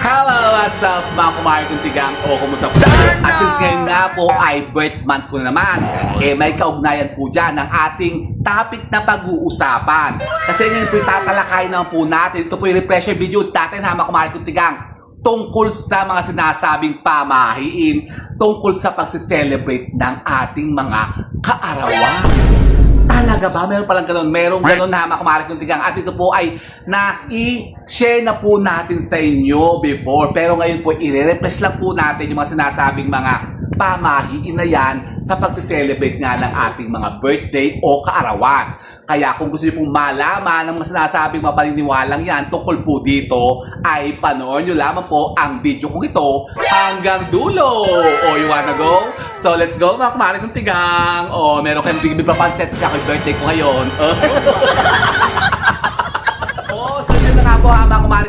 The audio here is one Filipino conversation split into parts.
Hello, what's up mga kumari kong tigang o kumusta po? At since ngayon nga po ay birth month po naman, eh may kaugnayan po dyan ng ating topic na pag-uusapan. Kasi ngayon po tatalakay naman po natin, ito po yung refresher video natin ha mga kumari kong tigang tungkol sa mga sinasabing pamahiin, tungkol sa pagse-celebrate ng ating mga kaarawan. Talaga ba? Meron palang ganun. Merong ganun na makumarik ng tigang. At ito po ay na-i-share na po natin sa inyo before. Pero ngayon po, i-refresh lang po natin yung mga sinasabing mga pamahiin na yan sa pagse-celebrate nga ng ating mga birthday o kaarawan. Kaya kung gusto niyo pong malaman ng mga sinasabing mapaniniwalang yan tungkol po dito, ay panoorin nyo lamang po ang video kong ito hanggang dulo. O, you wanna go? So, let's go mga kumari kong tigang. O, meron kayong bigyan pa panset kasi ako yung birthday ko ngayon.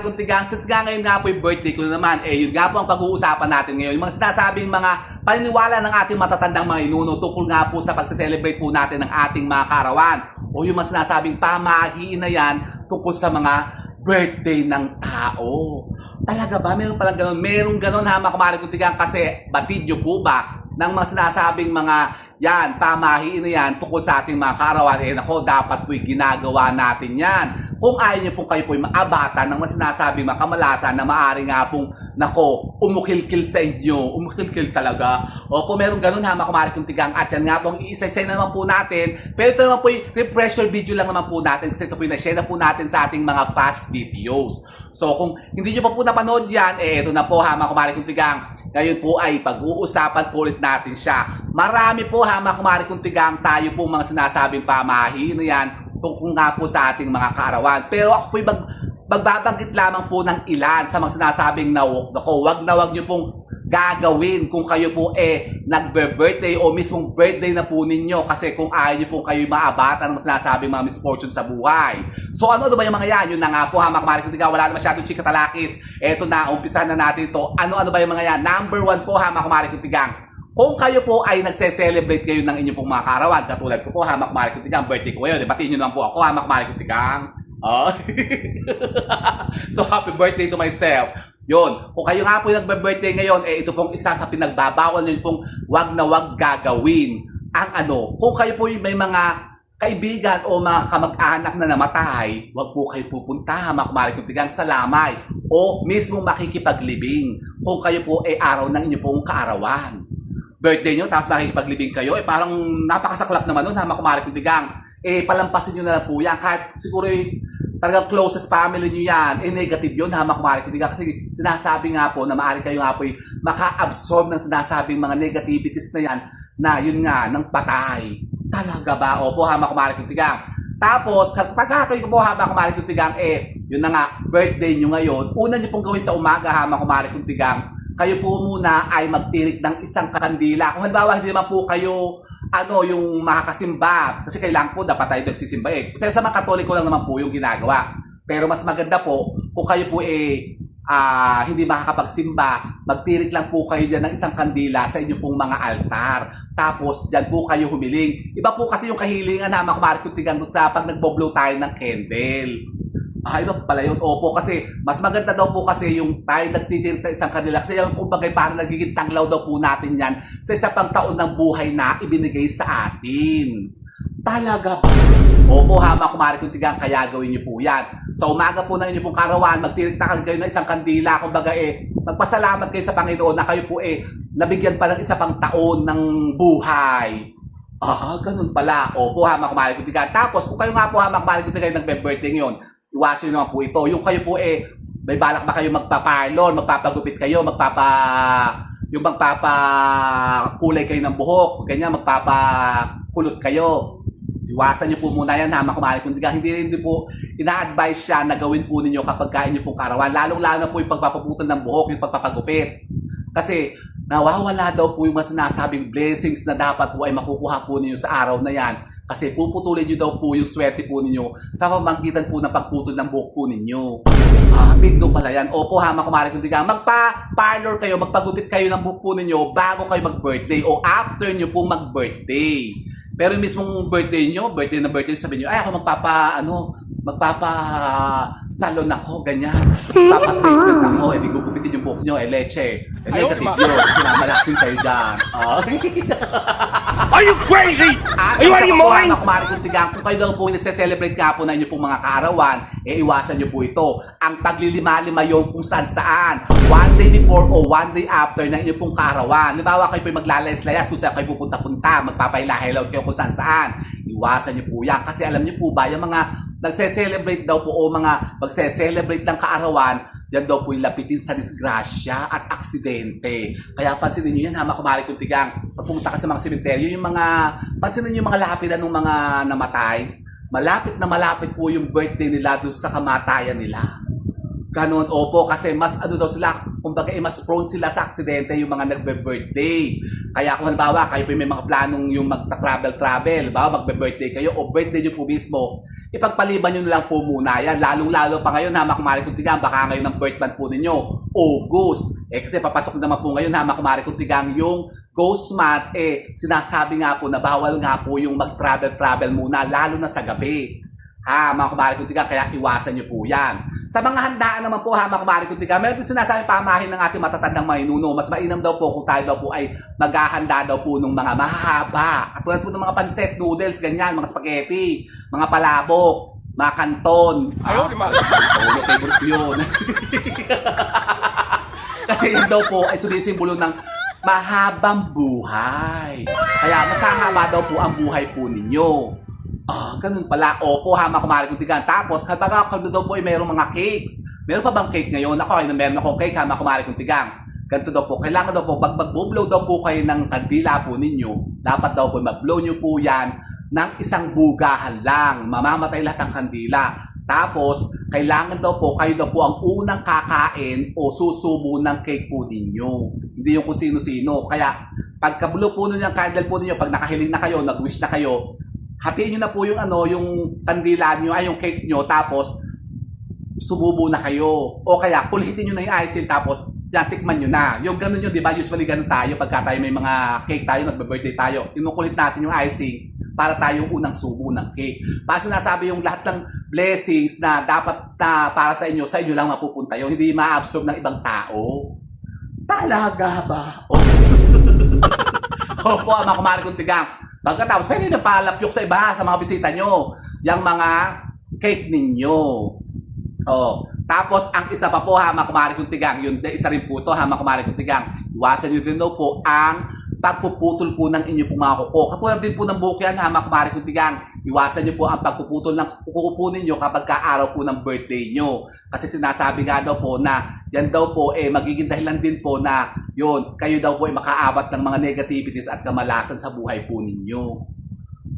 kong tigang. Since nga ngayon nga po yung birthday ko na naman, eh yun nga po ang pag-uusapan natin ngayon. Yung mga sinasabing mga paniniwala ng ating matatandang mga inuno tungkol nga po sa pagse-celebrate po natin ng ating mga karawan. O yung mga sinasabing pamahiin na yan tungkol sa mga birthday ng tao. Talaga ba? Meron palang ganun. Merong ganun ha, mga kumari kong tigang. Kasi batid nyo po ba ng mga sinasabing mga yan, pamahiin na yan tungkol sa ating mga kaarawan. Eh nako, dapat po'y ginagawa natin yan. Kung ayaw niyo po kayo po'y maabatan ng mga sinasabing mga kamalasan na maaari nga pong, nako, umukilkil sa inyo. Umukilkil talaga. O kung meron ganun ha, makumari kong tigang. At yan nga pong iisa-isa na naman po natin. Pero ito naman po yung refresher video lang naman po natin kasi ito po yung na-share na po natin sa ating mga fast videos. So kung hindi nyo pa po napanood yan, eh ito na po ha, makumari kong tigang. Ngayon po ay pag-uusapan po ulit natin siya. Marami po ha, mga kumari kong tigang, tayo po mga sinasabing pamahiin na yan tungkol nga po sa ating mga kaarawan. Pero ako po'y mag, magbabanggit lamang po ng ilan sa mga sinasabing na ako, wag na wag nyo pong gagawin kung kayo po eh nagbe-birthday o mismong birthday na po ninyo kasi kung ayaw nyo po kayo maabatan ng sinasabing mga misfortune sa buhay. So ano, ano ba yung mga yan? Yun na nga po ha, mga kumari wala na masyadong chika talakis. Eto na, umpisa na natin to. Ano-ano ba yung mga yan? Number one po ha, mga kumari kong tigang. Kung kayo po ay nagse-celebrate kayo ng inyong pong mga karawan, katulad ko po, hamak mari kong tigang, birthday ko ngayon, di batiin nyo naman po ako, hamak mari kong tigang. Oh. so, happy birthday to myself. Yun, kung kayo nga po yung nagbe-birthday ngayon, eh ito pong isa sa pinagbabawal nyo pong wag na wag gagawin. Ang ano, kung kayo po may mga kaibigan o mga kamag-anak na namatay, wag po kayo pupunta, makumari kong tigang sa lamay o mismo makikipaglibing kung kayo po ay araw ng inyong pong kaarawan birthday nyo, tapos makikipaglibing kayo, eh parang napakasaklap naman nun, ha, makumari kong tigang. Eh, palampasin nyo na lang po yan. Kahit siguro eh, talagang closest family nyo yan, eh negative yun, ha, makumari tigang. Kasi sinasabi nga po na maaari kayo nga po maka-absorb ng sinasabing mga negativities na yan, na yun nga, ng patay. Talaga ba? Opo, ha, makumari kong tigang. Tapos, kapag kayo po ha, makumari kong tigang, eh, yun na nga, birthday nyo ngayon, una nyo pong gawin sa umaga, ha, makumari kong tigang, kayo po muna ay magtirik ng isang kandila. Kung halimbawa hindi naman po kayo ano yung makakasimba kasi kailangan po dapat tayo nagsisimba eh. Pero sa mga katoliko lang naman po yung ginagawa. Pero mas maganda po kung kayo po eh ah, hindi makakapagsimba, magtirik lang po kayo dyan ng isang kandila sa inyong pong mga altar. Tapos, dyan po kayo humiling. Iba po kasi yung kahilingan na makumarikutigan doon sa pag nagbo-blow tayo ng candle. Ah, iba pa pala yun. Opo, kasi mas maganda daw po kasi yung tayo nagtitirik ng isang kanila. Kasi yung kumbaga parang nagiging tanglaw daw po natin yan sa isa pang taon ng buhay na ibinigay sa atin. Talaga ba? Opo, hama kumari kung tigang, kaya gawin niyo po yan. Sa umaga po ng inyo pong karawan, magtirik na kayo ng isang kandila. Kumbaga eh, magpasalamat kayo sa Panginoon na kayo po eh, nabigyan pa ng isa pang taon ng buhay. Ah, ganun pala. Opo, hama kumari kung tigang. Tapos, kung kayo nga po hama kumari kung tigang nagbe-birthday ngayon, iwasin naman po ito. Yung kayo po eh, may balak ba kayo magpa-parlor, magpapagupit kayo, magpapa yung magpapa kulay kayo ng buhok, ganyan magpapakulot kayo. Iwasan niyo po muna yan ha, makumari kung hindi rin po ina-advise siya na gawin po ninyo kapag kain niyo pong karawan. Lalong-lalo po yung pagpapaputan ng buhok, yung pagpapagupit. Kasi nawawala daw po yung mga sinasabing blessings na dapat po ay makukuha po ninyo sa araw na yan. Kasi puputulin nyo daw po yung swerte po ninyo sa pamamagitan po ng pagputol ng buhok po ninyo. Ah, big no pala yan. Opo ha, mga kumari kung di ka. Magpa-parlor kayo, magpagupit kayo ng buhok po ninyo bago kayo mag-birthday o after nyo po mag-birthday. Pero yung mismong birthday nyo, birthday na birthday, sabi nyo, ay ako magpapa, ano, magpapa salon ako, ganyan. Magpapa-treatment ako, hindi gugupitin nyo eh, leche. Eh, negative yun. Kasi mamalaksin kayo dyan. Oh. Are you crazy? At Are you out of your mind? mga kumari kong tigang, kung kayo daw po nagse-celebrate nga po na inyo pong mga kaarawan, eh iwasan nyo po ito. Ang paglilima-lima yung kung saan saan. One day before o one day after ng inyong pong kaarawan. Halimbawa kayo po maglalayas-layas kung saan kayo pupunta-punta, magpapahilahilaw kayo kung saan saan. Iwasan nyo po yan. Kasi alam nyo po ba, yung mga nagse-celebrate daw po o mga magse-celebrate ng kaarawan, yan daw po yung lapitin sa disgrasya at aksidente. Kaya pansinin nyo yan ha, mga kumari kong tigang. Pagpunta ka sa mga sementeryo, yung mga, pansinin nyo yung mga lapidan ng mga namatay, malapit na malapit po yung birthday nila doon sa kamatayan nila. Ganon, opo, kasi mas ano daw sila, kumbaga eh, mas prone sila sa aksidente yung mga nagbe-birthday. Kaya kung halimbawa, kayo po may mga planong yung magta-travel-travel, ba, magbe-birthday kayo o birthday nyo po mismo, ipagpaliban nyo na lang po muna yan. Lalong-lalo pa ngayon, ha, makumari kong tigang, baka ngayon ang birth month po ninyo, August. Eh, kasi papasok naman po ngayon, ha, makumari kong tigang, yung ghost month, eh, sinasabi nga po na bawal nga po yung mag-travel-travel muna, lalo na sa gabi. Ha, mga kumari kong tigang, kaya iwasan nyo po yan. Sa mga handaan naman po, ha, mga kumari kong tigang, meron din sinasabi pamahin ng ating matatandang mga inuno. Mas mainam daw po kung tayo daw po ay maghahanda daw po ng mga mahahaba. At tulad po ng mga pancet, noodles, ganyan, mga spaghetti, mga palabok, mga kanton. Ayaw, di ma- Ulo, favorite ko yun. Kasi yun daw po ay sumisimbolo ng mahabang buhay. Kaya mas hahaba daw po ang buhay po ninyo. Ah, ganun pala. Opo, ha, mga kumari kong tigan. Tapos, kapag ako daw po ay mayroong mga cakes. Meron pa bang cake ngayon? Ako, ay meron akong cake, ha, mga kumari kong tigang. Ganito daw po. Kailangan daw po, pag mag-blow daw po kayo ng kandila po ninyo, dapat daw po mag-blow nyo po yan ng isang bugahan lang. Mamamatay lahat ng kandila. Tapos, kailangan daw po, kayo daw po ang unang kakain o susubo ng cake po ninyo. Hindi yung kung sino-sino. Kaya, pagka-blow po ninyo ang candle po ninyo, pag nakahiling na kayo, nag-wish na kayo, hatiin nyo na po yung ano, yung kandila nyo, ay yung cake nyo, tapos sumubo na kayo. O kaya, pulhitin nyo na yung icing, tapos yan, tikman nyo na. Yung ganun yun, di ba? Usually ganun tayo, pagka tayo may mga cake tayo, nagbe-birthday tayo, kinukulit natin yung icing para tayo yung unang subo ng cake. Para sinasabi yung lahat ng blessings na dapat na para sa inyo, sa inyo lang mapupunta yung hindi ma-absorb ng ibang tao. Talaga ba? Opo, ang mga kumari kong tigang. Pagkatapos, pwede na palapyok sa iba, sa mga bisita nyo. Yung mga cake ninyo. Oh. Tapos, ang isa pa po, ha, mga kumari kong tigang. Yun, isa rin po to, ha, mga kumari kong tigang. Iwasan nyo din daw po ang pagpuputol po ng inyo pong mga kuko. Katulad din po ng buhok yan, ha, mga kumari. Iwasan nyo po ang pagpuputol ng kuko po ninyo kapag kaaraw po ng birthday nyo. Kasi sinasabi nga daw po na yan daw po eh magiging dahilan din po na yun, kayo daw po ay makaabat ng mga negativities at kamalasan sa buhay po ninyo.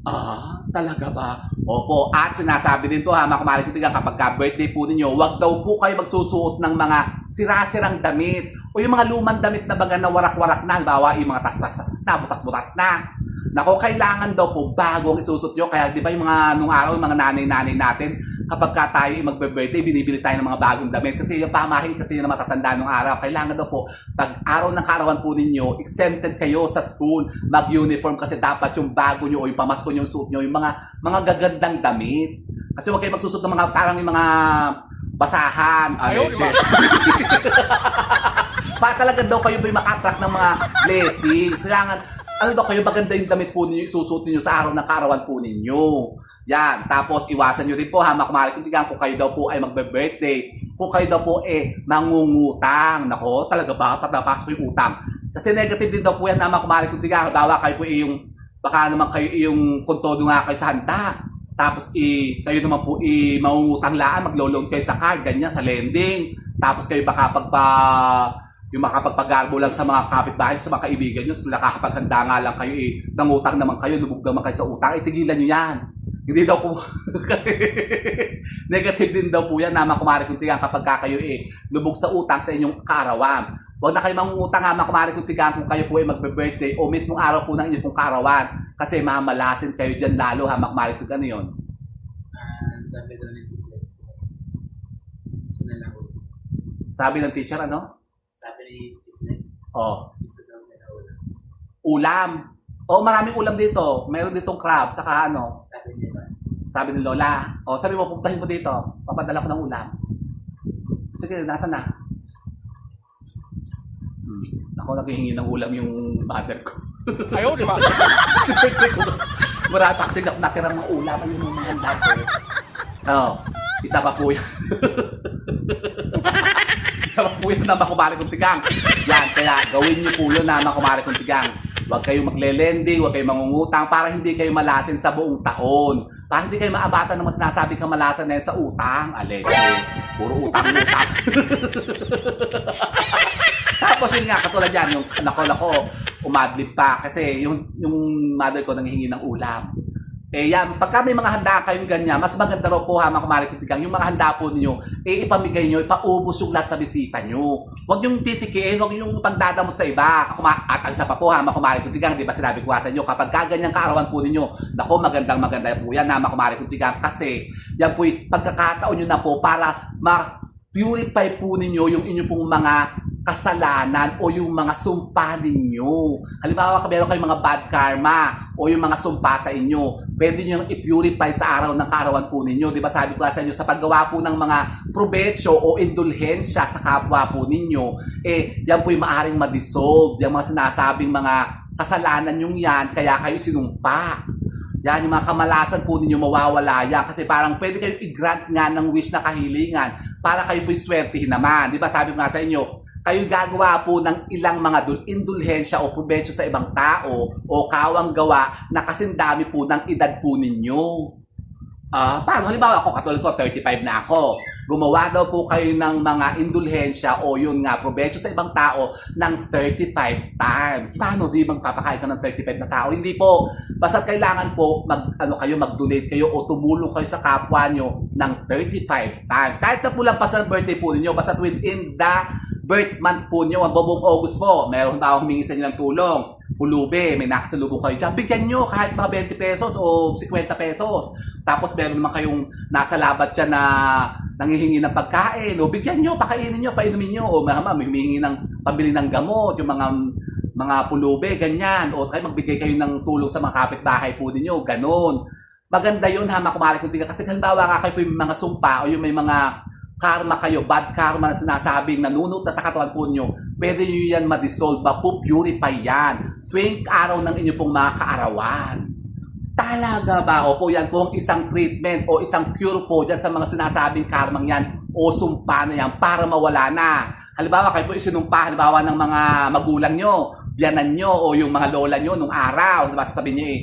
Ah, talaga ba? Opo, at sinasabi din to ha, mga kumari kutigang, kapag ka birthday po ninyo, wag daw po kayo magsusuot ng mga sirasirang damit o yung mga lumang damit na baga na warak-warak na, halimbawa yung mga tas-tas-tas na, butas-butas na. Nako, kailangan daw po bago ang isusot nyo. Kaya di ba yung mga nung araw, yung mga nanay-nanay natin, kapag ka tayo yung magbe-birthday, binibili tayo ng mga bagong damit. Kasi yung pamahin kasi yung matatanda nung araw. Kailangan daw po, pag araw ng karawan po ninyo, exempted kayo sa school, mag-uniform kasi dapat yung bago nyo o yung pamasko nyo, yung suit nyo, yung mga mga gagandang damit. Kasi huwag kayo magsusot ng mga parang yung mga basahan. Ah, Ayaw, leche. para talaga daw kayo ba maka-attract ng mga blessings. Kailangan, ano daw kayo, maganda yung damit po ninyo, isusuot ninyo sa araw ng karawan po ninyo. Yan. Tapos, iwasan nyo rin po, ha, makumari kung tigang kung kayo daw po ay magbe-birthday. Kung kayo daw po eh, mangungutang. Nako, talaga ba? Patapasok yung utang. Kasi negative din daw po yan, ha, makumari kung tigang. Bawa kayo po eh, yung, baka naman kayo eh, yung kung todo nga kayo sa handa. Tapos, i kayo naman po, i mangungutang laan, maglo-loan kayo sa card, ganyan, sa lending. Tapos, kayo baka pagpa yung makapagpagarbo lang sa mga kapitbahay, sa mga kaibigan nyo, nakakapaghanda nga lang kayo, eh, nangutang naman kayo, lubog naman kayo sa utang, itigilan nyo yan. Hindi daw po, kasi negative din daw po yan, na makumari kung tigang kapag ka kayo eh, lubog sa utang sa inyong kaarawan. Huwag na kayo mangungutang ha, makumari kung tigang kung kayo po ay magbe-birthday o mismong araw po ng inyong kaarawan. Kasi mamalasin kayo dyan lalo ha, makumari kung ano yun. Ah, sabi ng teacher, ano? Sabi ni Chiclet, Oh, gusto daw nila ako. Ulam. Oh, maraming ulam dito. Meron ditong crab, saka ano, Sabi nila, Sabi ni Lola, o sabi mo, pupuntahin mo dito. Papadala ko ng ulam. Sige, nasa na? Hmm. Ako naghihingi ng ulam yung mother ko. Ayaw, di ba? si birthday ko. Marami pa kasi nak- nakirang mga ulam. Ayun yung mga handa ko. Oo. Isa pa po yan. Isa pa po yan na makumari kong tigang. Yan, kaya gawin niyo po yun na makumari kong tigang. Huwag kayong magle-lending, huwag kayong mangungutang para hindi kayo malasin sa buong taon. Para hindi kayo maabatan ng mas nasabi kang malasan na sa utang. Aleche, puro utang-utang. Tapos yun nga, katulad yan, yung anak ko, anak ko, umadlib pa kasi yung, yung mother ko nanghihingi ng ulam. Eh yan, pagka may mga handa kayong ganyan, mas maganda raw po ha, mga kumari kutigang, yung mga handa po ninyo, eh ipamigay nyo, ipaubos yung lahat sa bisita nyo. Huwag yung titikiin, huwag yung pagdadamot sa iba. Kuma- At ang isa pa po ha, mga kumari kutigang, di ba sinabi ko sa inyo, kapag kaganyang kaarawan po ninyo, nako magandang maganda po yan ha, mga kumari kutigang, kasi yan po pagkakataon nyo na po para ma-purify po ninyo yung inyong pong mga kasalanan o yung mga sumpa ninyo. Halimbawa, meron kayong mga bad karma o yung mga sumpa sa inyo. Pwede nyo i-purify sa araw ng kaarawan po ninyo. Di ba sabi ko sa inyo, sa paggawa po ng mga probetsyo o indulhensya sa kapwa po ninyo, eh, yan po yung maaaring ma-dissolve. Yung mga sinasabing mga kasalanan yung yan, kaya kayo sinumpa. Yan, yung mga kamalasan po ninyo mawawala yan. Kasi parang pwede kayo i-grant nga ng wish na kahilingan para kayo po'y swertihin naman. Di ba sabi ko nga sa inyo, kayo gagawa po ng ilang mga dul indulhensya o probetsyo sa ibang tao o kawang gawa na kasing dami po ng edad po ninyo. Ah, paano? Halimbawa ako, katulad ko, 35 na ako. Gumawa daw po kayo ng mga indulhensya o yun nga, probetsyo sa ibang tao ng 35 times. Paano? Di magpapakain ka ng 35 na tao? Hindi po. Basta kailangan po mag, ano kayo, mag-donate kayo o tumulong kayo sa kapwa nyo ng 35 times. Kahit na po lang pa birthday po ninyo, basta within the birth month po nyo, ang buong August po, meron ba humingi sa inyo ng tulong? Pulube, may nakasalubong kayo dyan. Bigyan nyo kahit mga 20 pesos o 50 pesos. Tapos meron naman kayong nasa labat dyan na nangihingi ng pagkain. O bigyan nyo, pakainin nyo, painumin nyo. O mga may humihingi ng pambili ng gamot, yung mga mga pulube, ganyan. O kayo magbigay kayo ng tulong sa mga kapitbahay po ninyo, ganon. Maganda yun ha, makumari kung tingnan. Kasi halimbawa nga kayo po yung mga sumpa o yung may mga karma kayo, bad karma na sinasabing nanunot na sa katawan po nyo, pwede nyo yan ma-dissolve, ma-purify yan. Tuwing araw ng inyo pong mga kaarawan. Talaga ba? Opo, yan po ang isang treatment o isang cure po dyan sa mga sinasabing karmang yan o sumpa na yan para mawala na. Halimbawa, kayo po isinumpa, halimbawa ng mga magulang nyo, biyanan nyo o yung mga lola nyo nung araw. Diba sasabihin nyo eh,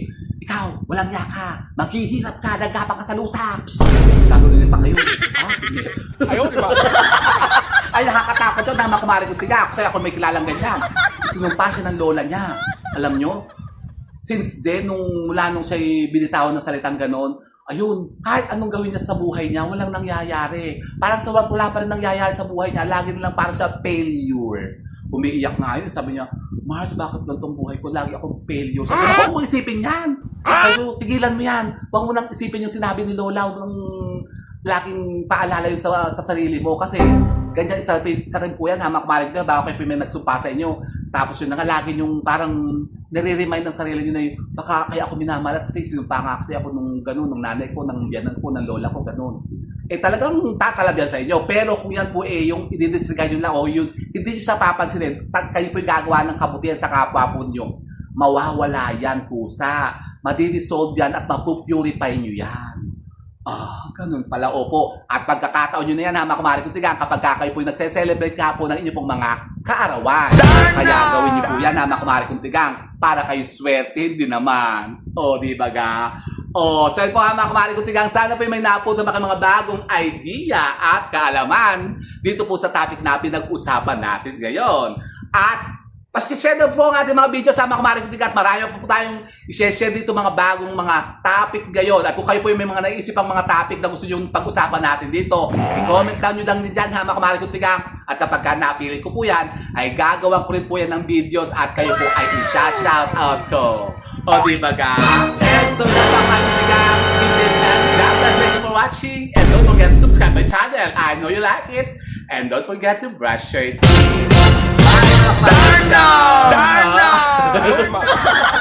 ikaw, walang yaka, maghihirap ka, nagapa ka sa lusaps. Gagawin pa kayo. Ah, init. Ayaw, di ba? Ay, nakakatakot yun. Tama kumari ko tiga. Kasi ako may kilalang ganyan. Sinumpa siya ng lola niya. Alam nyo? Since then, nung mula nung siya binitawan ng salitang ganon, ayun, kahit anong gawin niya sa buhay niya, walang nangyayari. Parang sa wala pa rin nangyayari sa buhay niya. Lagi nilang parang sa failure. Umiiyak nga yun. Sabi niya, Mars, bakit ganitong buhay ko? Lagi akong failure. Sabi niya, huwag mo isipin yan. Kayo, tigilan mo yan. Huwag mo nang isipin yung sinabi ni Lola. Huwag laging paalala yun sa, sa sarili mo. Kasi ganyan, isa, isa rin po yan, hamak malig na, bago kayo may nagsumpa sa inyo. Tapos yun na nga, lagi yung parang nire-remind ng sarili nyo na yun, baka kaya ako minamalas kasi sinumpa nga kasi ako nung ganun, nung nanay ko, ng biyanan ko, ng lola ko, ganun. Eh talagang tatalab yan sa inyo. Pero kung yan po eh, yung i-disregard nyo lang o yun, hindi nyo siya papansinin, pag kayo po yung gagawa ng kabutihan sa kapwa po nyo, mawawala yan kusa. Madidissolve yan at mapupurify nyo yan. Ah, ganun pala. Opo. At pagkakataon nyo na yan, ha, mga kumari kong tigang, kapag ka kayo po nagse-celebrate ka po ng inyong pong mga kaarawan. Kaya gawin nyo po yan, ha, mga kumari kong tigang, para kayo swerte din naman. O, di ba ga? O, so po ha, mga kumari kong tigang, sana po may napunta mga mga bagong idea at kaalaman dito po sa topic na pinag-usapan natin ngayon. At Paski-share na po ang ating mga video sa mga kumaring kutigat. Marami po, po tayong i-share dito mga bagong mga topic ngayon. At kung kayo po yung may mga naisip ang mga topic na gusto nyo pag-usapan natin dito, i-comment down nyo lang dyan ha mga kumaring kutigat. At kapag ka napili ko po yan, ay gagawan ko rin po yan ng videos at kayo po ay i-shout out ko. O di ba ga? And so that's all mga kutigat. Visit and God bless you for watching. And don't forget to subscribe my channel. I know you like it. And don't forget to brush your teeth. Bye! mga kapatid.